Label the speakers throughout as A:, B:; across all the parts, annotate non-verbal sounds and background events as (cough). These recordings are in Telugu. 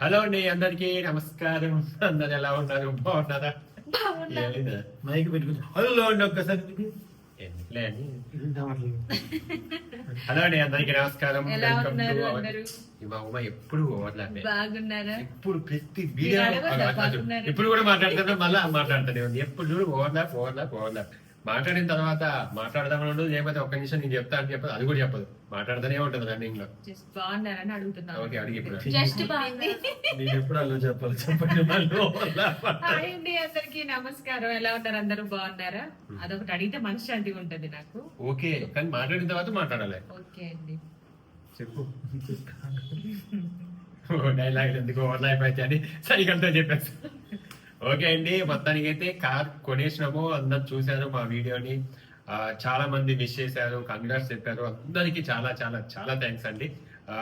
A: హలో అండి అందరికి నమస్కారం. అందరు ఎలా ఉన్నారు? బాగున్నారా?
B: మైక్ పెట్టుకుని హలో అండి ఒక్కసారి.
A: ఎందుకులే అని హలో అండి అందరికి నమస్కారం. Welcome to? మా ఉమ్మ ఎప్పుడు ఇప్పుడు ప్రతి వీడియో? ఇప్పుడు కూడా మాట్లాడుతున్నా మళ్ళీ మాట్లాడుతూనే ఉంది ఎప్పుడు చూడు ఓవర్లాప్ ఓవర్లాప్ ఓవర్లాప్ మాట్లాడిన తర్వాత మాట్లాడదామని ఉండదు లేకపోతే ఒక్క నిమిషం నేను చెప్తా అని చెప్పదు అది కూడా చెప్పదు. మాట్లాడుతూనే ఉంటుంది రన్నింగ్లో.
C: జస్ట్ బాగున్నారని అడుగుతున్నాను.
A: ఓకే అడిగి ఇప్పుడు
C: జస్ట్ బాగుంది
B: నేను ఎప్పుడు అలా చెప్పాలి? చెప్పండి. (laughs)
C: హాయ్ అండి అందరికి నమస్కారం. ఎలా ఉన్నారు? అందరూ బాగున్నారా? అదొకటి అడిగితే మనశ్శాంతిగా ఉంటది నాకు.
A: ఓకే కానీ మాట్లాడిన తర్వాత మాట్లాడాలి.
C: ఓకే అండి.
A: చెప్పు. డైలాగ్ ఎందుకు ఓవర్లాప్ అయితే అని సరిగ్గా చెప్పేసి ఓకే అండి మొత్తానికి అయితే కార్ కొనేసినాము. అందరు చూశారు మా వీడియోని. చాలా మంది విష్ చేశారు కంగ్రాట్స్ చెప్పారు. అందరికి చాలా చాలా చాలా థ్యాంక్స్ అండి. ఆ,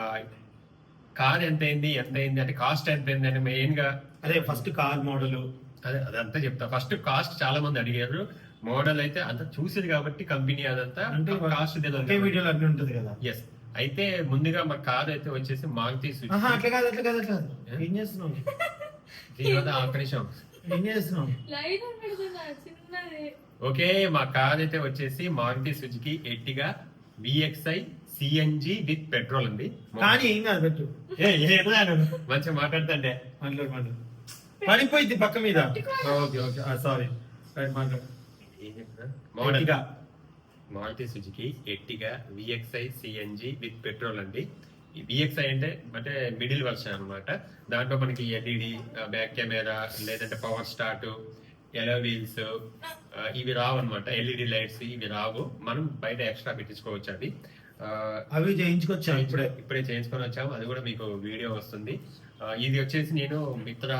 A: కార్ ఎంత అయింది ఎంత అయింది అంటే కాస్ట్ ఎంత అయింది అని మెయిన్గా
B: అదే ఫస్ట్ కార్ మోడల్
A: అదే అదంతా చెప్తా. ఫస్ట్ కాస్ట్ చాలా మంది అడిగారు. మోడల్ అయితే అంతా చూసింది కాబట్టి కంపెనీ అదంతా
B: అంటే
A: కాస్ట్
B: వీడియోలో అన్ని ఉంటది కదా.
A: ఎస్ అయితే ముందుగా మా కార్ అయితే వచ్చేసి మారుతి సుజుకి
B: అట్లా కాదు అట్లా కాదు అట్లా కాదు. ఏం? చేస్తున్నావు? చేస్తున్నావు?
A: ఓకే మా కార్ అయితే వచ్చేసి Maruti Suzuki Ertiga VXI CNG with petrol అండి.
B: కానీ ఏం కాదు పెట్టు.
A: ఏ, ఏమన్నాను? మంచిగా మాట్లాడుతుండే.
B: మాట్లాడు మాట్లాడు. పడిపోయింది పక్క మీద. Okay okay. సారీ మాట్లాడు.
A: Maruti Suzuki Ertiga VXI CNG with petrol అండి. విఎక్స్ఐ అంటే అంటే మిడిల్ వర్షన్ అన్నమాట. దాంట్లో మనకి ఎల్ఈడి బ్యాక్ కెమెరా లేదంటే పవర్ స్టార్ట్ ఎలో వీల్స్ ఇవి రావు అనమాట ఎల్ఈడి లైట్స్ ఇవి రావు. మనం బయట ఎక్స్ట్రా పెట్టించుకోవచ్చు అవి ఆ,
B: అవి చేయించుకొచ్చాం ఇప్పుడే.
A: ఇప్పుడే చేయించుకొని వచ్చాము. అది కూడా మీకు వీడియో వస్తుంది. ఆ, ఇది వచ్చేసి నేను మిత్ర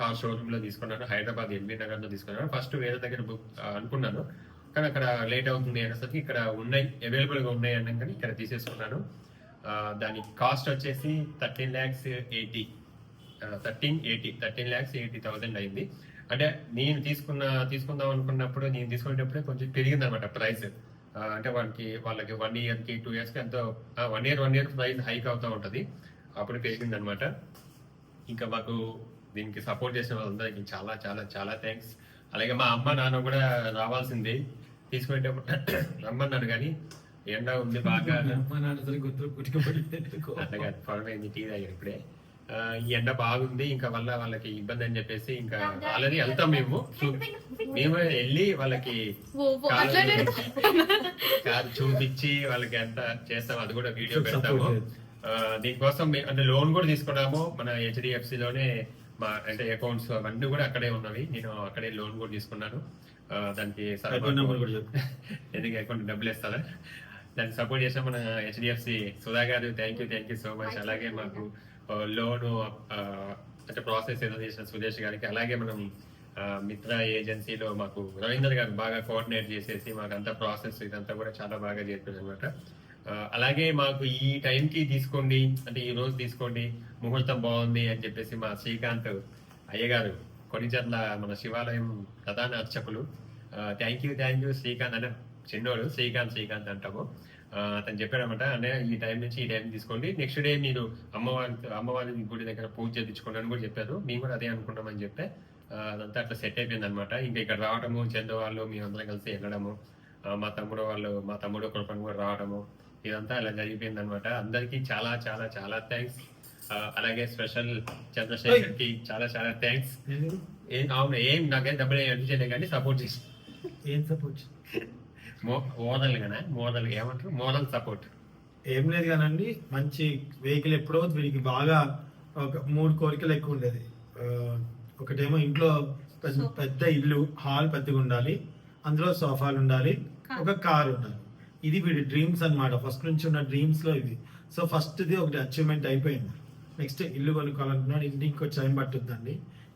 A: కార్ షోరూమ్లో తీసుకున్నాను. హైదరాబాద్ ఎల్బీ నగర్లో తీసుకున్నాను. ఫస్ట్ వేరే దగ్గర బుక్ అనుకున్నాను. కానీ అక్కడ లేట్ అవుతుంది అనేసరికి ఇక్కడ ఉన్నాయి. అవైలబుల్గా ఉన్నాయి అన్నాం కానీ ఇక్కడ తీసేసుకున్నాను. దాని కాస్ట్ వచ్చేసి thirteen lakhs eighty thirteen eighty thirteen lakhs eighty thousand అయింది. అంటే నేను తీసుకున్న తీసుకుందాం అనుకున్నప్పుడు నేను తీసుకునేటప్పుడే కొంచెం పెరిగింది అనమాట ప్రైస్ అంటే వాళ్ళకి వాళ్ళకి వన్ ఇయర్కి టూ ఇయర్స్కి ఎంతో one year one year price hike అవుతూ ఉంటది. అప్పుడు పెరిగింది అనమాట ఇంకా మాకు దీనికి సపోర్ట్ చేసిన వాళ్ళందరికీ చాలా చాలా చాలా థ్యాంక్స్ అలాగే మా అమ్మ నాన్న కూడా రావాల్సింది. తీసుకునేటప్పుడు (coughs) రమ్మన్నారు కానీ ఎండ ఉంది బాగా. (laughs)
B: మా నాన్న గుర్తు గుర్తుపడింది
A: అట్లాగా పొడవైంది టీ తాగారు ఇప్పుడే. ఈ ఎండ బాగుంది ఇంకా వల్ల వాళ్ళకి ఇబ్బంది అని చెప్పేసి ఇంకా ఆల్రెడీ వెళ్తాం మేము. మేము వెళ్ళి వాళ్ళకి కారు చూపించి వాళ్ళకి ఎంత చేస్తాం అది కూడా వీడియో పెడతాము. దీనికోసం అంటే లోన్ కూడా తీసుకున్నాము. మన హెచ్డిఎఫ్సి లోనే మా అంటే అకౌంట్స్ అవన్నీ కూడా అక్కడే ఉన్నవి. నేను అక్కడే లోన్ కూడా తీసుకున్నాను. దానికి ఎందుకు అకౌంట్ డబ్బులు ఇస్తారా దాన్ని సపోర్ట్ చేసిన మన హెచ్డిఎఫ్సి సుధా గారు thank you thank you so much అలాగే మాకు లోను అంటే ప్రాసెస్ ఏదో చేసిన సుదేశ్ గారికి అలాగే మనం మిత్ర ఏజెన్సీలో మాకు రవీందర్ గారు బాగా కోఆర్డినేట్ చేసేసి మాకు అంతా ప్రాసెస్ ఇదంతా కూడా చాలా బాగా చేస్తారు అనమాట అలాగే మాకు ఈ టైంకి తీసుకోండి అంటే ఈ రోజు తీసుకోండి ముహూర్తం బాగుంది అని చెప్పేసి మా శ్రీకాంత్ అయ్యగారు కొన్నిచర్ల మన శివాలయం ప్రధాన అర్చకులు. Thank you thank you Srikanth అనే చిన్నోడు శ్రీకాంత్ శ్రీకాంత్ అంటాము. అతను చెప్పాడనమాట అంటే ఈ టైం నుంచి ఈ టైం తీసుకోండి. నెక్స్ట్ డే మీరు అమ్మవారి అమ్మవారి గుడి దగ్గర పూజ చేయించుకోండి అని కూడా చెప్పారు. మేము కూడా అదే అనుకున్నామని చెప్తే అదంతా అట్లా సెట్ అయిపోయింది అనమాట ఇంకా ఇక్కడ రావడము చందు వాళ్ళు మేమందరం కలిసి వెళ్ళడము మా తమ్ముడు వాళ్ళు మా తమ్ముడు కృపను కూడా రావడము ఇదంతా ఇలా జరిగిపోయింది అనమాట అందరికీ చాలా చాలా చాలా థ్యాంక్స్. అలాగే స్పెషల్ చంద్రశేఖర్కి చాలా చాలా థ్యాంక్స్.
B: ఎందుకు?
A: ఏం అవును ఏం నాకేం డబ్బులు ఏం చేయలేదు కానీ సపోర్ట్ చేసి.
B: ఏం సపోర్ట్?
A: మోడల్ గానే మోడల్ ఏమంటారు? మోడల్ సపోర్ట్
B: ఏం లేదు కానండి మంచి వెహికల్ ఎప్పుడో వీడికి బాగా ఒక మూడు కోరికలు ఎక్కువ ఉండేది. ఒకటేమో ఇంట్లో పెద్ద ఇల్లు హాల్ పెద్దగా ఉండాలి అందులో సోఫాలు ఉండాలి ఒక కార్ ఉండాలి. ఇది వీడి డ్రీమ్స్ అన్నమాట. ఫస్ట్ నుంచి ఉన్న డ్రీమ్స్లో ఇది. సో ఫస్ట్ ది ఒకటి అచీవ్మెంట్ అయిపోయింది. నెక్స్ట్ ఇల్లు కొనుక్కోవాలనుకున్నాడు ఇంటికి కొంచెం టైం పట్టుద్దండి.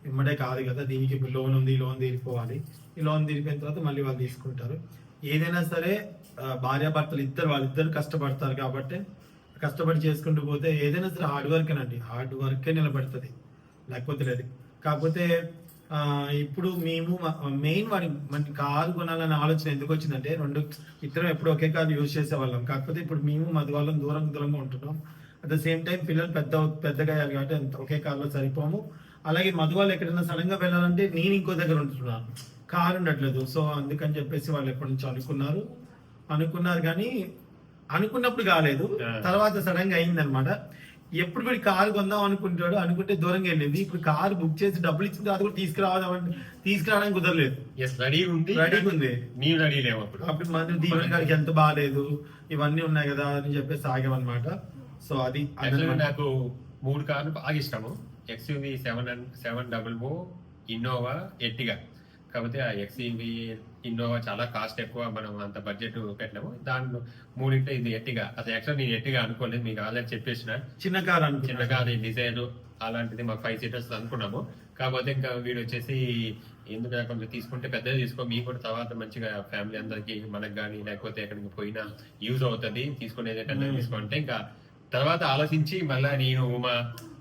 B: ఇమ్మడే కాదు కదా దీనికి లోన్ ఉంది లోన్ తీరిపోవాలి. ఈ లోన్ తీరిపోయిన తర్వాత మళ్ళీ వాళ్ళు తీసుకుంటారు. ఏదైనా సరే భార్యాభర్తలు ఇద్దరు వాళ్ళిద్దరు కష్టపడతారు కాబట్టి కష్టపడి చేసుకుంటూ పోతే ఏదైనా సరే హార్డ్ వర్క్ అండి హార్డ్ వర్కే నిలబడుతుంది. లేకపోతే లేదు. కాకపోతే ఇప్పుడు మేము మెయిన్ వాడి మన కారు కొనాలనే ఆలోచన ఎందుకు వచ్చిందంటే రెండు ఇద్దరం ఎప్పుడు ఒకే కారు యూజ్ చేసేవాళ్ళం. కాకపోతే ఇప్పుడు మేము మధు వాళ్ళం దూరం దూరంగా ఉంటున్నాం. అట్ ద సేమ్ టైం పిల్లలు పెద్ద పెద్దగా అయ్యారు కాబట్టి అంత ఒకే కారులో సరిపోము. అలాగే మధు వాళ్ళు ఎక్కడైనా సడన్గా వెళ్ళాలంటే నేను ఇంకో దగ్గర ఉంటున్నాను. కారు ఉండట్లేదు సో అందుకని చెప్పేసి వాళ్ళు ఎప్పటి నుంచి అనుకున్నారు. అనుకున్నారు కానీ అనుకున్నప్పుడు కాలేదు. తర్వాత సడన్గా అయింది అనమాట ఎప్పుడు వీడు కారు కొందాం అనుకుంటాడు అనుకుంటే దూరంగా వెళ్ళింది. ఇప్పుడు కారు బుక్ చేసి డబ్బులు ఇచ్చిన తర్వాత కూడా తీసుకురావడం తీసుకురావడానికి కుదరలేదు.
A: ఎస్ రెడీ ఉంది.
B: రెడీగా ఉంది.
A: నీవు రెడీ లేవు అప్పుడు.
B: అప్పుడు మనం దీవెన గారికి ఎంత బాగాలేదు. ఇవన్నీ ఉన్నాయి కదా అని చెప్పేసి ఆగామన్నమాట సో అది.
A: నాకు మూడు కార్లు బాగా ఇష్టము. XUV seven seven double O Innova Ertiga కాకపోతే ఆ ఎక్స్యూవి ఇన్నోవా చాలా కాస్ట్ ఎక్కువ. మనం అంత బడ్జెట్ పెట్టలేము. దాంట్లో మూడింట్లో ఇది ఎట్టిగా? అసలు యాక్చువల్ నేను ఎట్టిగా అనుకోలేదు. మీకు ఆల్రెడీ చెప్పేసిన.
B: చిన్న కారు
A: చిన్న కార్ డిజైన్ అలాంటిది మాకు ఫైవ్ సీటర్స్ అనుకున్నాము. కాకపోతే ఇంకా వీడు వచ్చేసి ఎందుకంటే కొంచెం తీసుకుంటే పెద్దది తీసుకో. మీకు కూడా తర్వాత మంచిగా ఫ్యామిలీ అందరికి మనకు కానీ లేకపోతే ఎక్కడికి పోయినా యూజ్ అవుతుంది. తీసుకునేది పెద్దది. తీసుకుంటే ఇంకా తర్వాత ఆలోచించి మళ్ళీ నేను ఉమా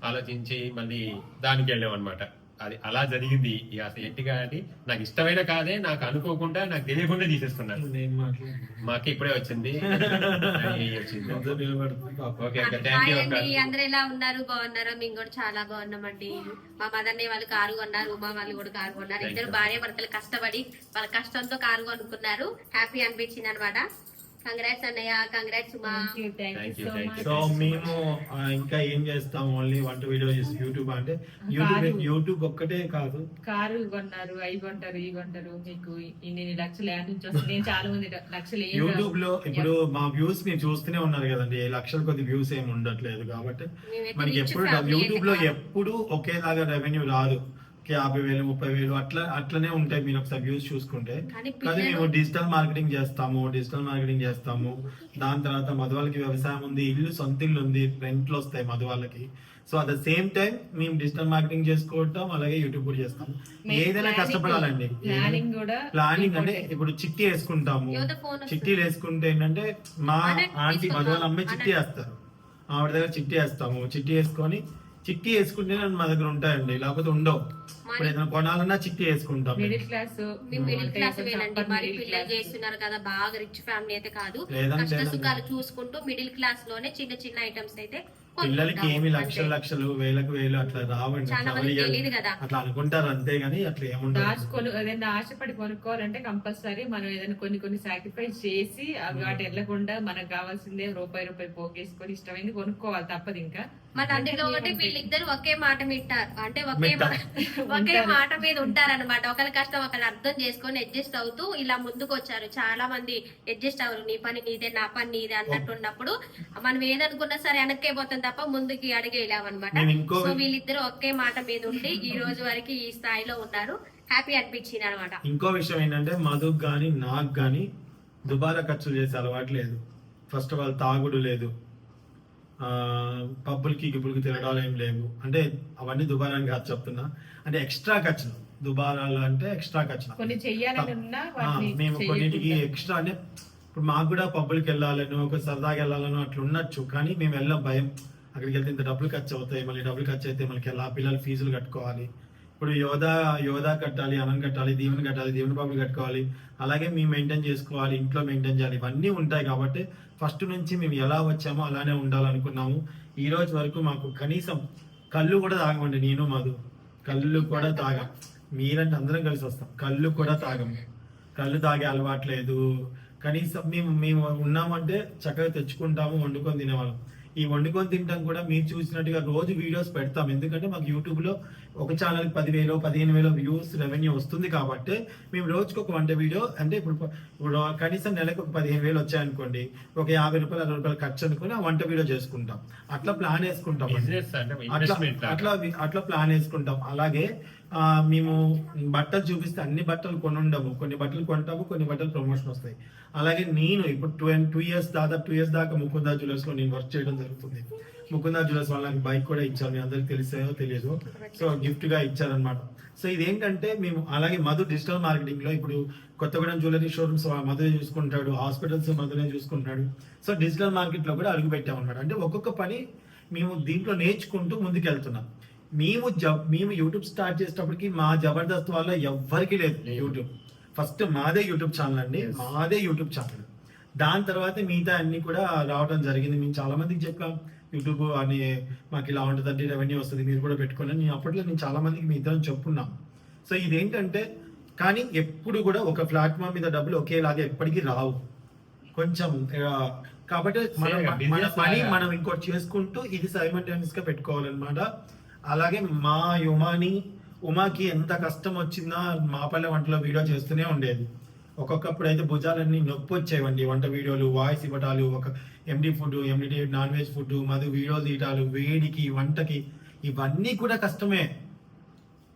A: ఆలోచించి మళ్ళీ దానికి వెళ్ళాం అనమాట అది అలా జరిగింది. ఇక అసలు ఎట్టిగా అని నాకు ఇష్టమైన కాదే నాకు అనుకోకుండా నాకు తెలియకుండా తీసేసుకున్నాను. మాకు ఇప్పుడే వచ్చింది. (laughs) అది వచ్చింది?
B: అందరూ.
A: ఓకే
D: అందరు ఎలా ఉన్నారు? బాగున్నారా? మేము కూడా చాలా బాగున్నామండి. మా మదర్ని వాళ్ళు కారు కొన్నారు ఉమా వాళ్ళు కూడా కారు కొన్నారు. ఇద్దరు. భార్య భర్తలు కష్టపడి వాళ్ళ కష్టంతో కారు కొనుక్కున్నారు. హ్యాపీ అనిపించింది అనమాట కంగ్రాట్స్ అన్నయ్య. కంగ్రాట్స్.
B: సో మేము ఇంకా ఏం చేస్తాం? ఓన్లీ వంట వీడియో యూట్యూబ్ అంటే యూట్యూబ్ ఒక్కటే కాదు.
C: కారు కొన్నారు అవి కొంటారు ఇవి కొంటారు. మీకు ఇన్ని లక్షలు యాడ్ నుంచి చాలా మంది లక్షలు ఏం యూట్యూబ్లో.
B: ఇప్పుడు మా వ్యూస్ మీరు చూస్తూనే ఉన్నారు కదండి. లక్షల కొద్ది వ్యూస్ ఏమి ఉండట్లేదు కాబట్టి మనకి ఎప్పుడు
D: యూట్యూబ్లో.
B: ఎప్పుడు ఒకేలాగా రెవెన్యూ రాదు. యాభై వేలు ముప్పై వేలు అట్లా అట్లనే ఉంటాయి మీరు ఒకసారి వ్యూస్ చూసుకుంటే.
D: కానీ
B: మేము డిజిటల్ మార్కెటింగ్ చేస్తాము డిజిటల్ మార్కెటింగ్ చేస్తాము. దాని తర్వాత మధు వాళ్ళకి వ్యవసాయం ఉంది ఇల్లు సొంత ఇల్లు ఉంది రెంట్లు వస్తాయి మధు వాళ్ళకి so at the same time మేము డిజిటల్ మార్కెటింగ్ చేసుకోవటం అలాగే యూట్యూబ్ కూడా చేస్తాం ఏదైనా కష్టపడాలండి.
C: ప్లానింగ్
B: అంటే. ఇప్పుడు చిట్టి వేసుకుంటాము. చిట్టీలు వేసుకుంటే ఏంటంటే మా ఆంటీ
D: తీసుకుందాం.
B: మధు వాళ్ళ అమ్మాయి చిట్టి. వేస్తారు. ఆవిడ దగ్గర చిట్టి వేస్తాము. చిట్టి వేసుకొని చిట్టి వేసుకుంటే మా దగ్గర ఉంటాయండి. లేకపోతే ఉండవు. ఇప్పుడు ఏదైనా కొనాలన్నా చిట్టి వేసుకుంటాం
C: మిడిల్ క్లాస్
D: మిడిల్ క్లాస్ మరి పిల్లలు చేస్తున్నారు కదా బాగా రిచ్ ఫ్యామిలీ అయితే కాదు. కష్ట. సుఖాలు చూసుకుంటూ మిడిల్ క్లాస్లోనే చిన్న చిన్న ఐటమ్స్ అయితే
B: పిల్లలకి. ఏమి లక్షలు. లక్షలు వేలకు వేలు అట్లా రావండి. అట్లా అనుకుంటారు అంతే గానీ అట్లా ఏముండదు
C: దాచుకొని ఏదైనా ఆశపడి కొనుక్కోవాలంటే కంపల్సరీ మనం ఏదైనా కొన్ని కొన్ని సాక్రిఫైస్ చేసి అవి వాటి వెళ్ళకుండా మనకు కావాల్సిందే రూపాయి రూపాయి పోగేసుకొని ఇష్టమైంది కొనుక్కోవాలి తప్పదు ఇంకా.
D: మన అందులో ఒకటి వీళ్ళిద్దరు ఒకే మాట మిట్టారు అంటే ఒకే (laughs) ఒకే మాట మీద ఉంటారన్నమాట. ఒకరి కష్టం ఒకరు అర్థం చేసుకొని అడ్జస్ట్ అవుతూ ఇలా ముందుకు వచ్చారు చాలా మంది అడ్జస్ట్ అవ్వరు. నీ పని నీదే నా పని నీదే అన్నట్టు ఉన్నప్పుడు మనం ఏదనుకున్నా సరే వెనక్కే పోతాం తప్ప ముందుకి
B: ఇంకో
D: సో వీళ్ళిద్దరు ఒకే మాట మీద ఉండి ఈ రోజు వరకు ఈ స్థాయిలో ఉన్నారు. హ్యాపీ అనిపించింది అనమాట
B: ఇంకో విషయం ఏంటంటే మధుకు గాని నాకు గాని దుబారా ఖర్చులు చేసే అలవాటు లేదు. ఫస్ట్ ఆఫ్ ఆల్ తాగుడు లేదు. పబ్బులకి గిబ్బులకి తిరగడాలు ఏం లేవు. అంటే అవన్నీ దుబారానికి కాదు చెప్తున్నా. అంటే ఎక్స్ట్రా ఖర్చులు. దుబారాలు అంటే ఎక్స్ట్రా ఖర్చులు. మేము కొన్నిటికి. ఎక్స్ట్రా అంటే ఇప్పుడు మాకు కూడా పబ్బులకి వెళ్ళాలను ఒక సరదాగా వెళ్ళాలను అట్లా ఉండొచ్చు. కానీ మేము వెళ్ళాం భయం. అక్కడికి వెళ్తే ఇంత డబ్బులు ఖర్చు అవుతాయి మళ్ళీ డబ్బులు ఖర్చు అయితే మనకి ఎలా పిల్లలు ఫీజులు కట్టుకోవాలి. ఇప్పుడు యోధా యోధా కట్టాలి అనం కట్టాలి దీవెన కట్టాలి దీవెన బాబులు కట్టుకోవాలి. అలాగే మేము మెయింటైన్ చేసుకోవాలి ఇంట్లో మెయింటైన్ చేయాలి. ఇవన్నీ ఉంటాయి కాబట్టి ఫస్ట్ నుంచి మేము ఎలా వచ్చామో అలానే ఉండాలనుకున్నాము. ఈ రోజు వరకు మాకు కనీసం కళ్ళు కూడా తాగమండి నేను మాధు. కళ్ళు కూడా తాగం. మీరంటే అందరం కలిసి వస్తాం. కళ్ళు కూడా తాగం. కళ్ళు తాగే అలవాటు లేదు. కనీసం మేము మేము ఉన్నామంటే చక్కగా తెచ్చుకుంటాము వండుకొని తినేవాళ్ళం. ఈ వండుకొని తింటాం కూడా మీరు చూసినట్టుగా రోజు వీడియోస్ పెడతాం. ఎందుకంటే మాకు యూట్యూబ్లో ఒక ఛానల్ పదివేలు పదిహేను వేలు వ్యూస్ రెవెన్యూ వస్తుంది కాబట్టి మేము రోజుకి ఒక వంట వీడియో అంటే ఇప్పుడు ఇప్పుడు కనీసం నెలకు ఒక పదిహేను వేలు వచ్చాయనుకోండి ఒక యాభై రూపాయలు అరవై రూపాయలు ఖర్చు అనుకుని ఆ వంట వీడియో చేసుకుంటాం. అట్లా ప్లాన్ వేసుకుంటాం అట్లా అట్లా అట్లా ప్లాన్ వేసుకుంటాం. అలాగే ఆ, మేము బట్టలు చూపిస్తే అన్ని బట్టలు కొని ఉండము కొన్ని బట్టలు కొంటాము కొన్ని బట్టలు ప్రమోషన్ వస్తాయి. అలాగే నేను ఇప్పుడు టూ టూ ఇయర్స్ దాదాపు టూ ఇయర్స్ దాకా ముకుందా జ్యువెలర్స్లో నేను వర్క్ చేయడం జరుగుతుంది. ముకుందా జ్యువెలర్స్ వాళ్ళకి బైక్ కూడా ఇచ్చారు మీ అందరికి తెలిసాయో తెలియదు. సో గిఫ్ట్గా ఇచ్చారనమాట సో ఇదేంటంటే మేము అలాగే మధు డిజిటల్ మార్కెటింగ్లో ఇప్పుడు కొత్తగూడెం జ్యువెలరీ షోరూమ్స్ మధునే చూసుకుంటాడు హాస్పిటల్స్ మధునే చూసుకుంటాడు సో డిజిటల్ మార్కెట్లో కూడా అడుగు పెట్టాం అనమాట అంటే ఒక్కొక్క పని మేము దీంట్లో నేర్చుకుంటూ ముందుకెళ్తున్నాం. మేము జబ్ మేము యూట్యూబ్ స్టార్ట్ చేసేటప్పటికి మా జబర్దస్త్ వల్ల ఎవ్వరికి లేదు. యూట్యూబ్. ఫస్ట్ మాదే యూట్యూబ్ ఛానల్ అండి. మాదే యూట్యూబ్ ఛానల్. దాని తర్వాత మిగతా అన్ని కూడా రావడం జరిగింది. మేము చాలా మందికి చెప్పాం. యూట్యూబ్ అని మాకు ఇలా ఉంటుందండి రెవెన్యూ వస్తుంది మీరు కూడా పెట్టుకోండి నేను అప్పట్లో నేను చాలా మందికి మీ ఇద్దరం చెప్పున్నాం. సో ఇదేంటంటే కానీ ఎప్పుడు కూడా ఒక ప్లాట్ఫామ్ మీద డబ్బులు ఒకేలాగా ఎప్పటికీ రావు. కొంచెం కాబట్టి మనం మన పని. మనం ఇంకోటి చేసుకుంటూ ఇది సైమల్టేనియస్గా పెట్టుకోవాలన్నమాట. అలాగే మా ఉమాని ఉమాకి ఎంత కష్టం వచ్చిందా మా పల్లె వంటలో వీడియో చేస్తూనే ఉండేది. ఒక్కొక్కప్పుడు అయితే భుజాలన్నీ నొప్పి వచ్చేవండి. వంట వీడియోలు వాయిస్ ఇవ్వటాలు ఒక ఎండి ఫుడ్ ఎండి నాన్ వెజ్ ఫుడ్ మధు వీడియోలు తీయటాలు వేడికి వంటకి ఇవన్నీ కూడా కష్టమే.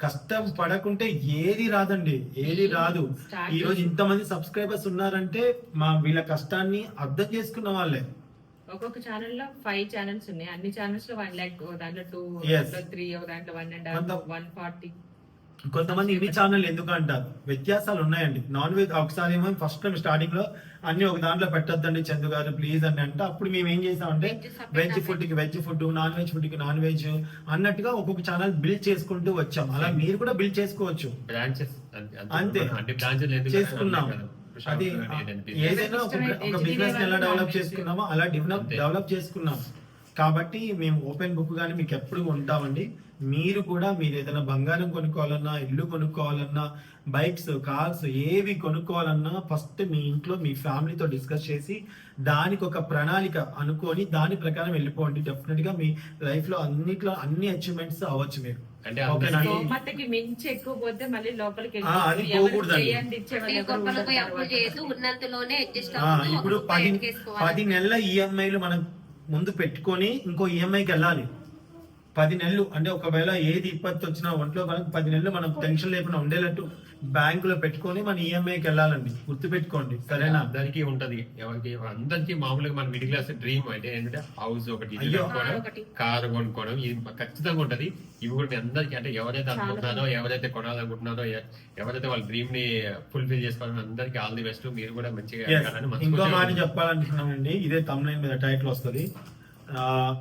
B: కష్టం పడకుంటే ఏది రాదండి. ఏది రాదు. ఈ రోజు ఇంతమంది సబ్స్క్రైబర్స్ ఉన్నారంటే మా వీళ్ళ కష్టాన్ని అర్థం చేసుకున్న వాళ్ళే.
C: ఒక్కొక్క ఛానల్లో ఫైవ్ ఛానల్స్ ఉన్నాయి. అన్ని ఛానల్స్లో వన్ ల్యాక్ దాంట్లో టూ. దాంట్లో త్రీ దాంట్లో వన్ అండ్ వన్ ఫార్టీ
B: కొంతమంది ఇన్ని ఛానల్ ఎందుకు అంటారు వ్యత్యాసాలు ఉన్నాయండి నాన్ వెజ్ ఒకసారి ఏమో ఫస్ట్ టైం స్టార్టింగ్లో అన్ని ఒక దాంట్లో పెట్టొద్దండి చందు గారు ప్లీజ్ అని అంటే. అప్పుడు మేము ఏం చేసామంటే వెజ్. ఫుడ్కి వెజ్ ఫుడ్ నాన్ వెజ్ ఫుడ్కి నాన్ వెజ్ అన్నట్టుగా ఒక్కొక్క ఛానల్ బిల్డ్ చేసుకుంటూ వచ్చాం. అలా మీరు కూడా బిల్డ్ చేసుకోవచ్చు.
A: బ్రాంచెస్
B: అంతే. చేసుకున్నాం. అది ఏదైనా ఒక బిజినెస్ ఎలా డెవలప్ చేసుకున్నామో అలా. డెవలప్ చేసుకున్నాం. కాబట్టి మేము ఓపెన్ బుక్ గానీ మీకు ఎప్పుడు ఉంటామండి మీరు కూడా మీరు ఏదైనా బంగారం కొనుక్కోవాలన్నా ఇల్లు కొనుక్కోవాలన్నా బైక్స్ కార్స్ ఏవి కొనుక్కోవాలన్నా ఫస్ట్ మీ ఇంట్లో మీ ఫ్యామిలీతో డిస్కస్ చేసి దానికి ఒక ప్రణాళిక అనుకొని దాని ప్రకారం వెళ్ళిపోండి. డెఫినెట్గా మీ లైఫ్లో అన్నిట్లో అన్ని అచీవ్మెంట్స్ అవ్వచ్చు మీరు.
A: అంటే
C: మించి ఎక్కువ పోతే మళ్ళీ లోపలికి
B: ఇప్పుడు పది నెలల ఈఎంఐలు మనం ముందు పెట్టుకొని ఇంకో ఈఎంఐకి వెళ్ళాలి. పది నెలలు. అంటే ఒకవేళ ఏది ఇబ్బంది వచ్చినా ఒంట్లో మనకు పది నెలలు మనం టెన్షన్ లేకుండా ఉండేటట్టు బ్యాంకులో పెట్టుకొని మన ఈఎంఐకి వెళ్ళాలండి. గుర్తు పెట్టుకోండి సరేనా
A: అందరికీ ఉంటది. ఎవరికి? అందరికీ మామూలుగా మన మిడిల్ క్లాస్ డ్రీమ్ అంటే ఏంటంటే హౌస్ ఒకటి ఇల్లు
B: అయ్యో.
A: కొనుక్కోవడం. కారు కొనుక్కోవడం ఇది ఖచ్చితంగా ఉంటది. ఇవి కూడా మీ అందరికీ అంటే ఎవరైతే అనుకుంటున్నారో ఎవరైతే కొనాలనుకుంటున్నారో ఎ- ఎవరైతే వాళ్ళ డ్రీమ్ని ఫుల్ఫిల్ చేసుకోవాలని అందరికీ ఆల్ ది బెస్ట్ మీరు కూడా మంచిగా. ఎదగాలని
B: ఇంకో మాట
A: మనస్ఫూర్తిగా
B: చెప్పాలనుకున్నానండి. ఇదే తమిళ మీద టైటిల్ వస్తుంది. ఆ,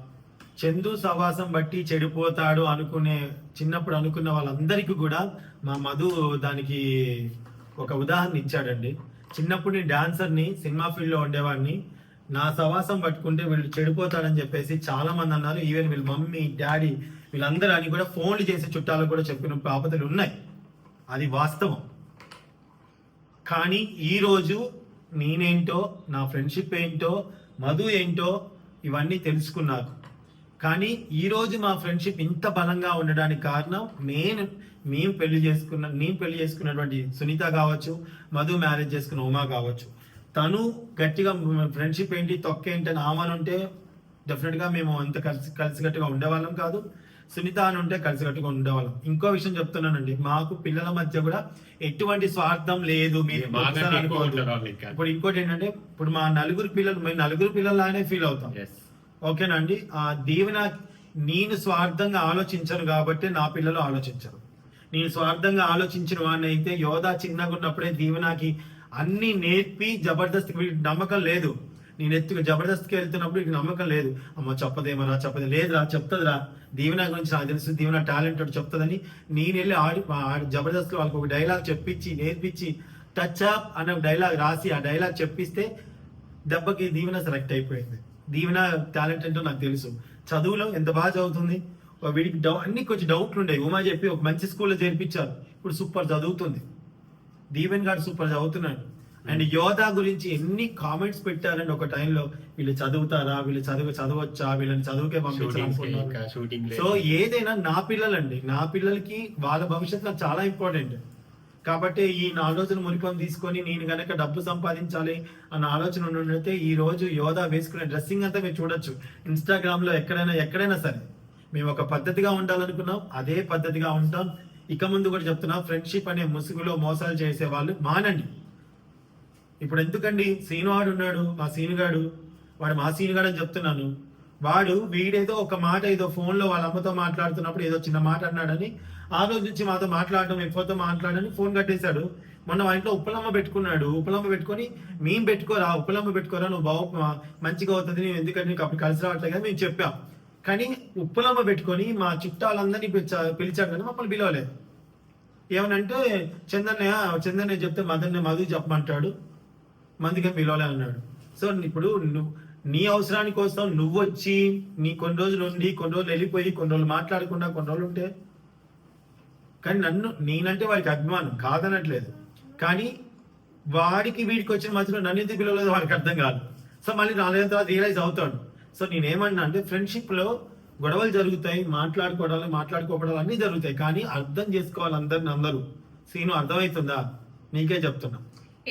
B: చందు సవాసం బట్టి చెడిపోతాడు అనుకునే చిన్నప్పుడు అనుకున్న వాళ్ళందరికీ కూడా మా మధు దానికి ఒక ఉదాహరణ ఇచ్చాడండి. చిన్నప్పుడు నేను డాన్సర్ని సినిమా ఫీల్డ్లో ఉండేవాడిని. నా సవాసం పట్టుకుంటే వీళ్ళు చెడిపోతాడని చెప్పేసి చాలా మంది అన్నారు. ఈవెన్ వీళ్ళ మమ్మీ డాడీ వీళ్ళందరూ అని కూడా ఫోన్లు చేసి చుట్టాలకు కూడా చెప్పిన బాపతలు ఉన్నాయి. అది వాస్తవం. కానీ ఈరోజు నేనేంటో నా ఫ్రెండ్షిప్ ఏంటో మధు ఏంటో ఇవన్నీ తెలుసుకున్నారు కానీ ఈ రోజు మా ఫ్రెండ్షిప్ ఇంత బలంగా ఉండడానికి కారణం నేను మేము పెళ్ళి చేసుకున్న నేను పెళ్ళి చేసుకున్నటువంటి సునీత కావచ్చు మధు మ్యారేజ్ చేసుకున్న ఉమా కావచ్చు. తను గట్టిగా ఫ్రెండ్షిప్ ఏంటి తొక్క ఏంటి అని ఆమెను ఉంటే డెఫినెట్గా మేము అంత కలిసి కలిసికట్టుగా ఉండేవాళ్ళం కాదు. సునీత అని ఉంటే కలిసికట్టుగా ఉండేవాళ్ళం. ఇంకో విషయం చెప్తున్నానండి మాకు పిల్లల మధ్య కూడా ఎటువంటి స్వార్థం లేదు మీరు. ఇప్పుడు ఇంకోటి ఏంటంటే ఇప్పుడు మా నలుగురు పిల్లలు మేము నలుగురు పిల్లలానే ఫీల్ అవుతాం. ఓకేనండి. ఆ దీవెన నేను స్వార్థంగా ఆలోచించను కాబట్టి నా పిల్లలు ఆలోచించరు. నేను స్వార్థంగా ఆలోచించిన వాడిని అయితే యోధా చిన్నగా ఉన్నప్పుడే దీవెనకి అన్ని నేర్పి జబర్దస్త్ వీడికి నమ్మకం లేదు. నేను ఎత్తుకు జబర్దస్త్కి వెళ్తున్నప్పుడు వీడికి నమ్మకం లేదు. అమ్మ చెప్పదేమరా చెప్పదు లేదురా చెప్తుందిరా. దీవెన గురించి నాకు తెలుసు. దీవెన టాలెంట్ చెప్తుందని నేను వెళ్ళి ఆడి ఆడి జబర్దస్త్ వాళ్ళకి ఒక డైలాగ్ చెప్పించి నేర్పించి టచ్ అప్ అనే డైలాగ్ రాసి ఆ డైలాగ్ చెప్పిస్తే దెబ్బకి దీవెన సెలెక్ట్ అయిపోయింది. దీవెన టాలెంట్ ఏంటో నాకు తెలుసు. చదువులో ఎంత బాగా చదువుతుంది? వీడికి డౌ అన్ని కొంచెం డౌట్లు ఉండేవి ఉమా చెప్పి ఒక మంచి స్కూల్లో చేర్పించారు. ఇప్పుడు సూపర్ చదువుతుంది. దీవెన్ గారు సూపర్ చదువుతున్నాడు. అండ్ యోధా గురించి ఎన్ని కామెంట్స్ పెట్టారండి ఒక టైంలో వీళ్ళు చదువుతారా? వీళ్ళు చదువు చదవచ్చా? వీళ్ళని చదువుకే పంపించాలనుకుంటున్నారు. సో ఏదైనా నా పిల్లలండి. నా పిల్లలకి వాళ్ళ భవిష్యత్తు నాకు చాలా ఇంపార్టెంట్ కాబట్టి ఈ నాలుగు రోజులు మునిపం తీసుకొని నేను గనక డబ్బు సంపాదించాలి అన్న ఆలోచన ఉండితే ఈ రోజు యోధా వేసుకునే డ్రెస్సింగ్ అంతా మీరు చూడొచ్చు. ఇన్స్టాగ్రామ్లో ఎక్కడైనా ఎక్కడైనా సరే మేము ఒక పద్ధతిగా ఉండాలనుకున్నాం అదే పద్ధతిగా ఉంటాం. ఇక ముందు కూడా చెప్తున్నాం ఫ్రెండ్షిప్ అనే ముసుగులో మోసాలు చేసే వాళ్ళు మానండి. ఇప్పుడు ఎందుకండి? సీనువాడు ఉన్నాడు మా సీనుగాడు వాడు మా సీనుగాడు అని చెప్తున్నాను. వాడు వీడేదో ఒక మాట ఏదో ఫోన్లో వాళ్ళ అమ్మతో మాట్లాడుతున్నప్పుడు ఏదో చిన్న మాట అన్నాడని ఆ రోజు నుంచి మాతో మాట్లాడడం ఎక్కువతో మాట్లాడని ఫోన్ కట్టేశాడు. మొన్న మా ఇంట్లో ఉప్పలమ్మ పెట్టుకున్నాడు. ఉప్పలమ్మ పెట్టుకొని మేము పెట్టుకోరా ఉప్పలమ్మ పెట్టుకోరా నువ్వు బాగు మంచిగా అవుతుంది నువ్వు ఎందుకంటే నీకు అప్పుడు కలిసి రావట్లేదు కదా మేము చెప్పాం. కానీ ఉప్పలమ్మ పెట్టుకొని మా చుట్టాలందరినీ పిలిచా- పిలిచాడు కానీ మమ్మల్ని పిలవలేదు. ఏమనంటే చందన్నయ్య చందన్నయ్య చెప్తే మదన్న మధు చెప్పమంటాడు. మందిగా పిలవలే అన్నాడు. సో ఇప్పుడు నువ్వు నీ అవసరాని కోసం నువ్వు వచ్చి నీ కొన్ని రోజులు ఉండి కొన్ని రోజులు వెళ్ళిపోయి కొన్ని రోజులు మాట్లాడకుండా కొన్ని రోజులు ఉంటే కానీ నన్ను నేనంటే వాడికి అభిమానం కాదనట్లేదు. కానీ వాడికి వీడికి వచ్చిన మధ్యలో నన్ను ఎందుకు పిలవలేదు వాడికి అర్థం కాదు. సో మళ్ళీ నాలుగైదు తర్వాత రియలైజ్ అవుతాడు. సో నేనేమన్నా అంటే ఫ్రెండ్షిప్లో గొడవలు జరుగుతాయి మాట్లాడుకోవడాలు మాట్లాడుకోవడాలు అన్ని జరుగుతాయి. కానీ అర్థం చేసుకోవాలి అందరిని అందరూ. సీను అర్థమవుతుందా? నీకే చెప్తున్నా.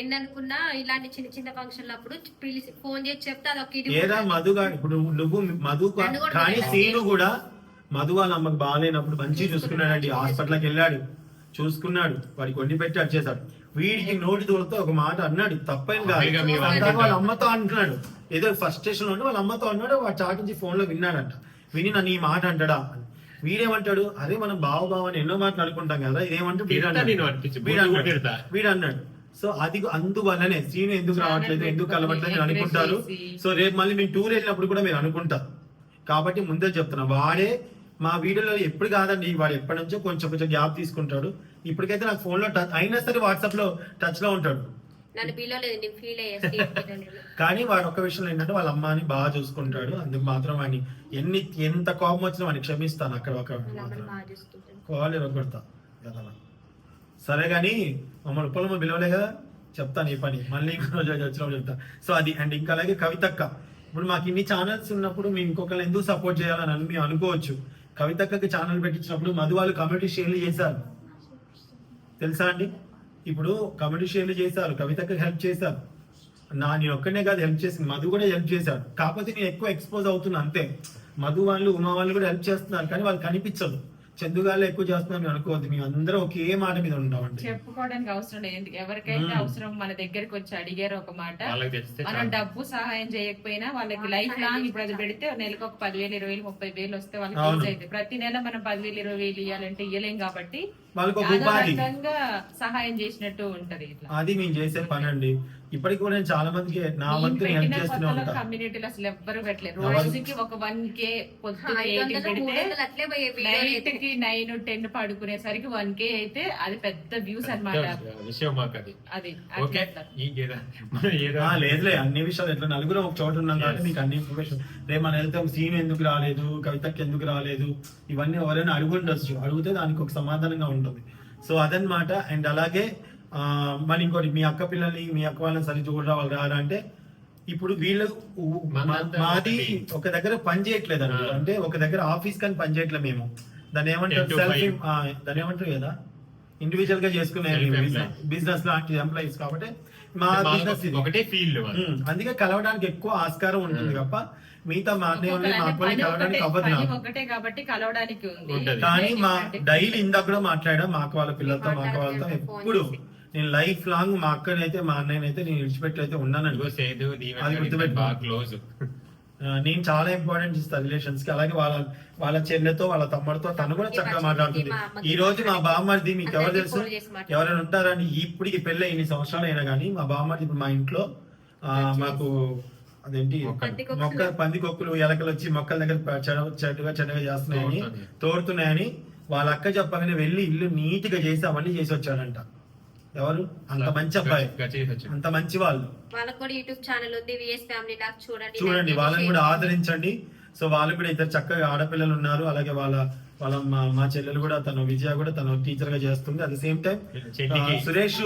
D: ఎన్ననుకున్నా ఇలాంటి చిన్న చిన్న ఫంక్షన్లు అప్పుడు పిలిచి ఫోన్ చేసి చెప్తే అది ఒక ఇది
B: ఏదా మధుగా ఇప్పుడు నువ్వు మధు కానీ. సీను కూడా మధు వాళ్ళ అమ్మకి బాగాలేనప్పుడు మంచిగా చూసుకున్నాడండి. హాస్పిటల్కి వెళ్ళాడు. చూసుకున్నాడు. వాడికి వండి పెట్టి వచ్చేసాడు వీడికి నోటి దూరంతో ఒక మాట అన్నాడు. తప్పేం కాదు.
A: వాళ్ళ
B: అమ్మతో అంటున్నాడు. ఏదో ఫస్ట్ స్టేషన్లో ఉండి వాళ్ళ అమ్మతో అన్నాడు. వాడు చాటించి ఫోన్లో విన్నాడంట. విని నన్ను ఈ మాట అంటాడా. వీడేమంటాడు? అదే మనం బావ బావ అని ఎన్నో మాటలు అనుకుంటాం కదా ఇదేమంటే వీడు అన్నాడు. సో అది అందువల్లనే సీన్ ఎందుకు రావట్లేదు ఎందుకు కలవట్లేదు అని అనుకుంటారు. సో రేపు మళ్ళీ మేము టూర్ వెళ్ళినప్పుడు కూడా మీరు అనుకుంటారు. కాబట్టి ముందే చెప్తున్నా వాడే మా వీడియోలో ఎప్పుడు కాదండి వాడు ఎప్పటి నుంచో కొంచెం కొంచెం గ్యాప్ తీసుకుంటాడు. ఇప్పటికైతే నాకు ఫోన్లో టచ్ అయినా సరే వాట్సాప్లో టచ్లో ఉంటాడు. కానీ వాడు ఒక విషయంలో ఏంటంటే వాళ్ళ అమ్మని బాగా చూసుకుంటాడు. అందుకు మాత్రం వాడిని ఎన్ని ఎంత కోపం వచ్చినా వాడిని క్షమిస్తాను అక్కడ ఒక గదలా. సరే కానీ మమ్మల్ని పొలము పిలవలే కదా? చెప్తాను ఈ పని. మళ్ళీ రోజు వచ్చినప్పుడు చెప్తా. సో అది అండ్ ఇంకా అలాగే కవితక్క. ఇప్పుడు మాకు ఇన్ని ఛానల్స్ ఉన్నప్పుడు మేము ఇంకొకరు ఎందుకు సపోర్ట్ చేయాలని మేము అనుకోవచ్చు. కవితక్కకి ఛానల్ పెట్టించినప్పుడు మధు వాళ్ళు కమ్యూనిటీ షేర్లు చేశారు. తెలుసా అండి? ఇప్పుడు కమ్యూనిటీ షేర్లు చేశారు కవితక్కకి హెల్ప్ చేశారు. నా నేను ఒక్కనే కాదు హెల్ప్ చేసింది. మధు కూడా హెల్ప్ చేశాడు కాకపోతే నేను ఎక్కువ ఎక్స్పోజ్ అవుతున్నా అంతే. మధు వాళ్ళు ఉమా వాళ్ళు కూడా హెల్ప్ చేస్తున్నారు కానీ వాళ్ళు కనిపించదు చందు గాళ్ళు ఎక్కువ చేస్తున్నారు మేము అనుకోవద్దు. మేము అందరం ఒకే మాట మీద ఉంటామండి
C: చెప్పుకోవడానికి అవసరం లేదు. ఎందుకు ఎవరికైతే. అవసరం మన దగ్గరికి వచ్చి అడిగారు ఒక మాట
A: వాళ్ళకి తెలిస్తే
C: మనం. డబ్బు సహాయం చేయకపోయినా వాళ్ళకి లైఫ్ లాంగ్ ఇప్పుడు అది పెడితే నెలకు ఒక పదివేలు ఇరవై వేలు ముప్పై వేలు వస్తే వాళ్ళకి ప్రతి నెల మనం పదివేలు ఇరవై వేలు ఇవ్వాలంటే ఇవ్వలేం కాబట్టి
B: వాళ్ళకి ఒక
C: అదో
B: ఉపాధి.
C: సహాయం చేసినట్టు ఉంటది ఇట్లా.
B: అది మేము చేసే పని అండి ఇప్పటికి కూడా నేను చాలా మందికి నా వంతు
C: నేను
B: హెల్ప్ చేస్తూనే ఉంటా.
C: కమ్యూనిటీలో అసలు ఎవ్వరు పెట్టలేదు? రోజుకి ఒక వన్ కే నైట్కి నైన్ టెన్ పడుకునేసరికి వన్ కే అయితే అది పెద్ద వ్యూస్ అన్నమాట.
A: పెద్ద విషయం మాకు అది.
C: అది
A: ఓకే
B: లేదులే అన్ని విషయాలు ఎట్లా నలుగురు ఒక చోట ఉన్నాం కాబట్టి. మీకు అన్ని ఇన్ఫర్మేషన్ రేపు మనం వెళ్తే సీన్ ఎందుకు రాలేదు కవితకి ఎందుకు రాలేదు ఇవన్నీ ఎవరైనా అడుగుండొచ్చు. అడిగితే దానికి ఒక సమాధానంగా ఉంటుంది. సో అదనమాట అండ్ అలాగే మరి ఇంకోటి మీ అక్క పిల్లల్ని మీ అక్క వాళ్ళని సరి చూడరా వాళ్ళు రారా అంటే ఇప్పుడు వీళ్ళు మాది. ఒక దగ్గర పని చేయట్లేదు
A: ఆ.
B: అంటే ఒక దగ్గర ఆఫీస్ కానీ పని చేయట్లేదు మేము దాన్ని ఏమంటారు సెల్ఫ్
A: five.
B: దాన్ని ఏమంటారు కదా ఇండివిజువల్గా చేసుకునే. బిజినెస్ లాంటి ఎంప్లాయీస్ కాబట్టి మా బిజినెస్
A: ఒకటే ఫీల్డ్
B: అందుకే కలవడానికి ఎక్కువ ఆస్కారం ఉంటుంది. తప్ప మిగతా మా అన్నయ్య మా అక్కని కలవడానికి అవ్వదు
C: ఒకటే-
B: నాకు.
C: పని ఒకటే కాబట్టి కలవడానికి ఉంది.
B: కానీ మా డైలీ ఇందాక కూడా మాట్లాడా మా అక్క వాళ్ళ పిల్లలతో మా అక్క వాళ్ళతో. ఎప్పుడు. నేను లైఫ్ లాంగ్ మా అక్కనైతే మా అన్నయ్యనైతే నేను విడిచిపెట్టి అయితే ఉన్నానండి.
A: ఇదిగో సేదు
B: అది
A: గారు
B: గుర్తుపెట్టుకో.
A: బాగా క్లోజ్.
B: ఆ, నేను చాలా ఇంపార్టెంట్ ఇస్తాను రిలేషన్స్కి అలాగే వాళ్ళ వాళ్ళ చెల్లెతో వాళ్ళ తమ్ముడితో తను కూడా చక్కగా మాట్లాడుతుంది. ఈ రోజు మా బామ్మర్ది మీకు ఎవరు తెలుసు. ఎవరైనా ఉంటారని ఇప్పటికి పెళ్ళి ఇన్ని సంవత్సరాలు అయినా కానీ మా బామ్మర్ది ఇప్పుడు మా ఇంట్లో ఆ, మాకు అదేంటి?
A: మొక్కలు.
B: మొక్క పందికొక్కులు ఎలకలు వచ్చి మొక్కల దగ్గర చెడుగా చెడుగా చేస్తున్నాయని. తోడుతున్నాయని వాళ్ళ అక్క చెప్పగానే వెళ్ళి ఇల్లు నీట్గా చేసి అవన్నీ చేసి వచ్చాడంట. ఎవరు? అంత మంచి అబ్బాయి. అంత మంచి వాళ్ళు.
D: వాళ్ళకి కూడా యూట్యూబ్ ఛానల్ ఉంది విఎస్ ఫ్యామిలీ లాగా చూడండి
B: వాళ్ళని. కూడా ఆదరించండి. సో వాళ్ళు కూడా ఇద్దరు చక్కగా ఆడపిల్లలు ఉన్నారు. అలాగే వాళ్ళ వాళ్ళ మా మా చెల్లెలు కూడా తను విజయ కూడా తను టీచర్గా చేస్తుంది. At the same time Suresh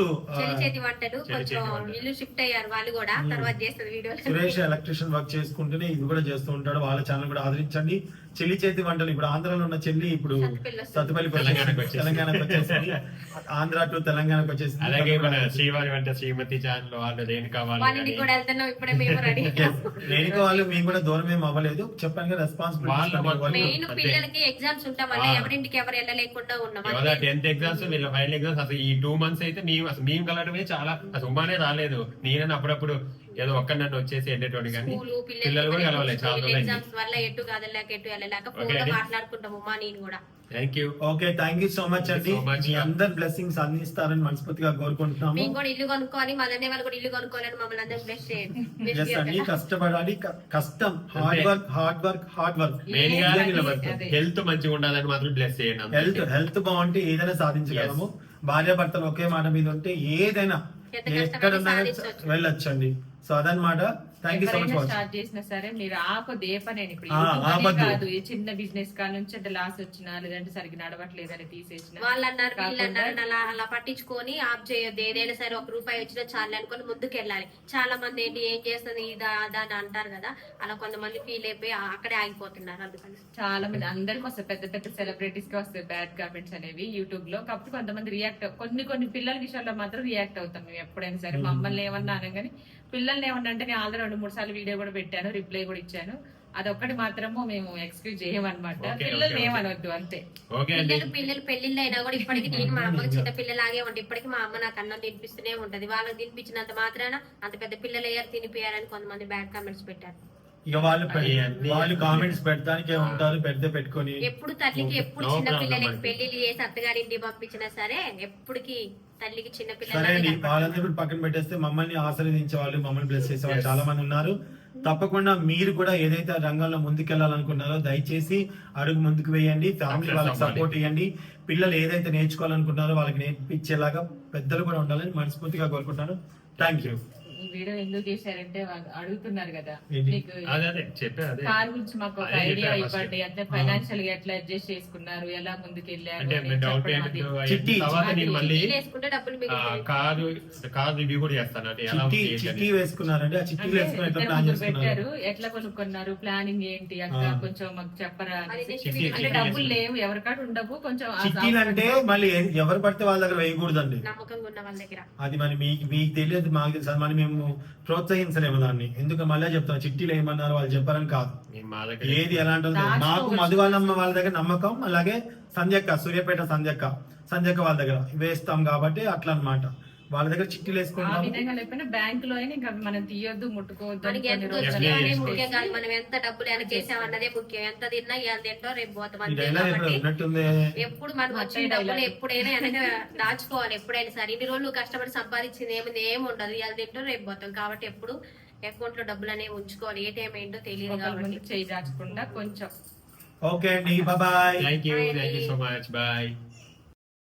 B: Suresh electrician work చేసుకుంటూనే ఇది కూడా చేస్తూ ఉంటాడు. వాళ్ళ ఛానల్ కూడా ఆదరించండి. చెల్లి చేతి వంటలు ఇప్పుడు ఆంధ్రాలో ఉన్న చెల్లి ఇప్పుడు. సత్తుపల్లికి
A: తెలంగాణకు
B: వచ్చేసింది.
A: వచ్చేసింది.
B: తెలంగాణకు వచ్చేసింది ఆంధ్ర టు తెలంగాణకు వచ్చేసింది
A: అలాగే మన శ్రీవారి వెంట శ్రీమతి ఛానల్ వాళ్ళు దేని కావాలి
D: వాళ్ళ ఇంటికి కూడా వెళ్తున్నాం ఇప్పుడే మేము రెడీ
B: రేణుక వాళ్ళు మేము కూడా దూరం ఏం అవ్వలేదు చెప్పాను.
D: పిల్లలకి ఎగ్జామ్స్. ఎవరింటికి ఎవరు వెళ్ళలేకుండా ఉన్నాం.
A: టెన్త్ ఎగ్జామ్స్ వీళ్ళ ఫైనల్ ఎగ్జామ్స్ అసలు ఈ టూ మంత్స్ అయితే మేము అసలు మేము కలవడమే చాలా అసలు ఉమానే రాలేదు నేనని అప్పుడప్పుడు ఏదో ఒక్క నన్ను వచ్చేసి వెళ్ళేటోడు కానీ పిల్లలు కూడా కలవలేదు చాలా రోజులు
D: ఎగ్జామ్స్ వల్ల ఎటు కదలేక ఎటు వెళ్ళలేక
A: ఫోన్లో.
D: మాట్లాడుకుంటాము మా నేను కూడా
A: thank you
B: okay thank you so much అండి. మీ అందరు బ్లెస్సింగ్స్ అందిస్తారని మనస్ఫూర్తిగా కోరుకుంటున్నాము
D: మేము కూడా ఇల్లు కొనుక్కోవాలి మదనే వాళ్ళు కూడా ఇల్లు కొనుక్కోవాలని మమ్మల్ని అందరూ బ్లెస్ చేయండి (laughs)
B: ఎస్ అండి. కష్టపడాలి క- కష్టం hard. Work hard work hard work
C: మెయిన్గా.
A: హెల్త్ మంచిగా ఉండాలని మాత్రం బ్లెస్ చేయండి అంతే.
B: హెల్త్ హెల్త్ బాగుంటే ఏదైనా సాధించగలము భార్య భర్తలు ఒకే మాట మీద ఉంటే ఏదైనా
D: ఎంత కష్టమైనా
B: ఎక్కడున్నా. వెళ్ళొచ్చండి సో అదనమాట thank you so much
C: start చేసినా సరే మీరు ఆపదు ఏ పని ఇప్పుడు. కాదు. ఏ చిన్న బిజినెస్ కాడ నుంచి అంటే లాస్ వచ్చినా లేదంటే సరిగ్గా నడవట్లేదని తీసేసిన.
D: వాళ్ళు అన్నారు వీళ్ళు అన్నారు అని అలా అలా పట్టించుకొని ఆఫ్ చేయొద్దు. ఏదైనా సరే ఒక రూపాయి వచ్చినా చాలు అనుకొని ముందుకు వెళ్ళాలి చాలా మంది ఏంటి ఏం చేస్తుంది ఇదా అదా అని అంటారు కదా. అలా కొంతమంది ఫీల్ అయిపోయి అక్కడే ఆగిపోతున్నారు అందుకని.
C: చాలా మంది అందరికి వస్తాయి. పెద్ద పెద్ద సెలబ్రిటీస్కి వస్తాయి బ్యాడ్ కామెంట్స్ అనేవి యూట్యూబ్లో. కాకపోతే కొంతమంది రియాక్ట్ కొన్ని కొన్ని పిల్లల విషయాల్లో మాత్రం రియాక్ట్ అవుతాం మేము ఎప్పుడైనా సరే. మమ్మల్ని ఏమన్నా అనగాని పిల్లల్ని ఏమన్నా అంటే నేను ఆల్రెడీ రెండు మూడు సార్లు వీడియో కూడా పెట్టాను రిప్లై కూడా ఇచ్చాను. అదొక్కటి మాత్రము మేము ఎక్స్క్యూజ్ చేయమన్నమాట.
A: okay, okay.
C: ఏమనొద్దు అంతే.
D: పిల్లలు పిల్లలు పెళ్ళిళ్ళు అయినా కూడా ఇప్పటికి నేను మా అమ్మకి చిన్న పిల్లలాగే ఉంటే ఇప్పటికి మా అమ్మ నాకు అన్నం తినిపిస్తూనే ఉంటది. వాళ్ళకి తినిపించినంత మాత్రాన అంత పెద్ద పిల్లలు అయ్యారు తినిపోయారని కొంతమంది బ్యాడ్ కామెంట్స్ పెట్టారు.
B: ఇక వాళ్ళు వాళ్ళు కామెంట్స్ పెట్టడానికే ఉంటారు పెడితే పెట్టుకొని.
D: ఎప్పుడు తల్లికి ఎప్పుడు
A: No
D: చిన్న
A: problem
D: పిల్లలకి
A: అండి.
D: పెళ్ళిళ్ళు చేసి అత్తగారింటికి పంపించినా సరే ఎప్పటికి తల్లికి చిన్న
B: సరే అండి
D: పిల్లలు
B: వాళ్ళందరూ ఇప్పుడు పక్కన పెట్టేస్తే మమ్మల్ని ఆశీర్వదించే వాళ్ళు మమ్మల్ని బ్లెస్ చేసే వాళ్ళు చాలా మంది ఉన్నారు. తప్పకుండా మీరు కూడా ఏదైతే రంగంలో ముందుకెళ్ళాలనుకున్నారో దయచేసి అడుగు ముందుకు వేయండి ఫ్యామిలీ వాళ్ళకి. సపోర్ట్ ఇవ్వండి పిల్లలు ఏదైతే నేర్చుకోవాలనుకుంటున్నారో వాళ్ళకి నేర్పించేలాగా పెద్దలు కూడా ఉండాలని మనస్ఫూర్తిగా కోరుకుంటాను థ్యాంక్ యూ
C: ఈ వీడియో ఎందుకు చేశారంటే అడుగుతున్నారు కదా? మీకు కార్ గురించి మాకు ఒక ఐడియా. ఇవ్వండి. అంటే ఫైనాన్షియల్గా ఎట్లా అడ్జస్ట్ చేసుకున్నారు. ఎలా ముందుకు వెళ్ళారు
A: కారు రివ్యూ కూడా చేస్తాను.
B: చిట్టి చిట్టి వేసుకుని ఎట్లా ప్లాన్ చేసుకున్నారు?
C: కొనుక్కున్నారు? ప్లానింగ్ ఏంటి? అక్క. కొంచెం మాకు చెప్పరా అంటే డబ్బులు. లేవు. ఎవరికాడ ఉండవు. కొంచెం
B: చిట్టీలు అంటే మళ్ళీ ఎవరు పడితే వాళ్ళ దగ్గర వేయకూడదండి.
D: నమ్మకంగా ఉన్న వాళ్ళ దగ్గర.
B: అది మరి మీకు మీకు తెలియదు మాకు తెలుసు. అది మరి మేము ప్రోత్సహించలేము దాన్ని. ఎందుకు మళ్ళీ చెప్తాను చిట్టీలు ఏమన్నారు వాళ్ళు చెప్పారని కాదు. ఏది ఎలాంటి. మాకు మధువాళ్ళమ్మ వాళ్ళ దగ్గర నమ్మకం అలాగే సంధ్యక్క సూర్యాపేట సంధ్యక్క సంధ్యక్క వాళ్ళ దగ్గర. వేస్తాం కాబట్టి అట్లా అన్నమాట వాళ్ళ దగ్గర చిట్టీలు
C: ఆ
B: వేసుకుంటాం
C: విధంగా లేకపోయినా బ్యాంక్లో అయినా ఇంకా మనం తీయొద్దు ముట్టుకోవద్దు అని
D: మనకి ఎంత
C: కొన్ని రోజులు
A: ఎస్బీఐ
D: వచ్చినాయో అనేది
A: చేసుకోవచ్చు.
D: ముఖ్యం కాదు మనం ఎంత డబ్బులు వెనకేసాం అన్నదే ముఖ్యం. ఎంత తిన్నా ఇవాళ తింటో రేపు పోతాం
B: ఈ
D: అంతే
B: డైలాగ్ ఇప్పుడు
D: కాబట్టి
B: ఉన్నట్టుంది.
D: ఎప్పుడు మనం వచ్చిన డబ్బులు. ఎప్పుడైనా వెనక దాచుకోవాలి ఎప్పుడైనా సరే. ఇన్ని రోజులు కష్టపడి సంపాదించింది ఏముంది ఏమి ఉండదు. ఇవాళ తింటూ రేపు పోతాం కాబట్టి ఎప్పుడు అకౌంట్లో డబ్బులు అనేవి ఉంచుకోవాలి. ఏ టైం ఏంటో తెలియదు
C: ఒకరి
D: కాబట్టి.
C: ముందు చేయి దాచకుండా కొంచెం.
B: ఓకే అండి bye
A: thank you thank you so much bye